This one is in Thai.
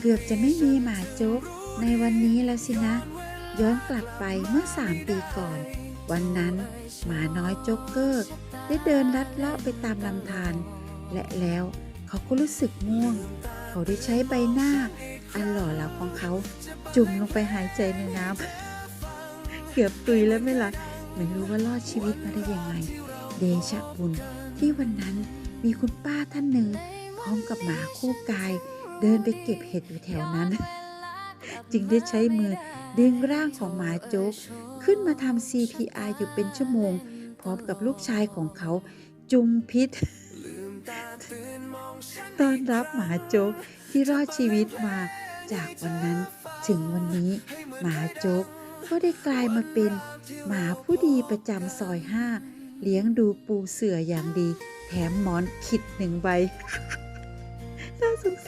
เกือบจะไม่มีหมาจ๊กในวันนี้แล้วสินะ ย้อนกลับไปเมื่อสามปีก่อน วันนั้นหมาน้อยโจ๊กเกอร์ ได้เดินลัดเลาะไปตามลำธารและแล้วเขาก็รู้สึกง่วง เขาได้ใช้ใบหน้า อันหล่อเหลาของเขา จุ่มลงไปหายใจในน้ำเกือบตุยแล้วไหม่ละ่ะไม่รู้ว่ารอดชีวิตมาได้ยังไง เดชะบุญที่วันนั้นมีคุณป้าท่านหนึ่งพร้อมกับหมาคู่กาย เดินไปเก็บเห็ดอยู่แถวนั้น จึงได้ใช้มือดึงร่างของหมาโจ๊ก ขึ้นมาทำ CPR อยู่เป็นชั่วโมง พร้อมกับลูกชายของเขาจุมพิษต้อนรับหมาโจ๊กที่รอดชีวิตมาจากวันนั้นถึงวันนี้ หมาโจ๊กก็ได้กลายมาเป็น หมาผู้ดีประจำซอยห้าเลี้ยงดูปูเสืออย่างดี แถมหมอนขิดหนึ่งใบน่าสงส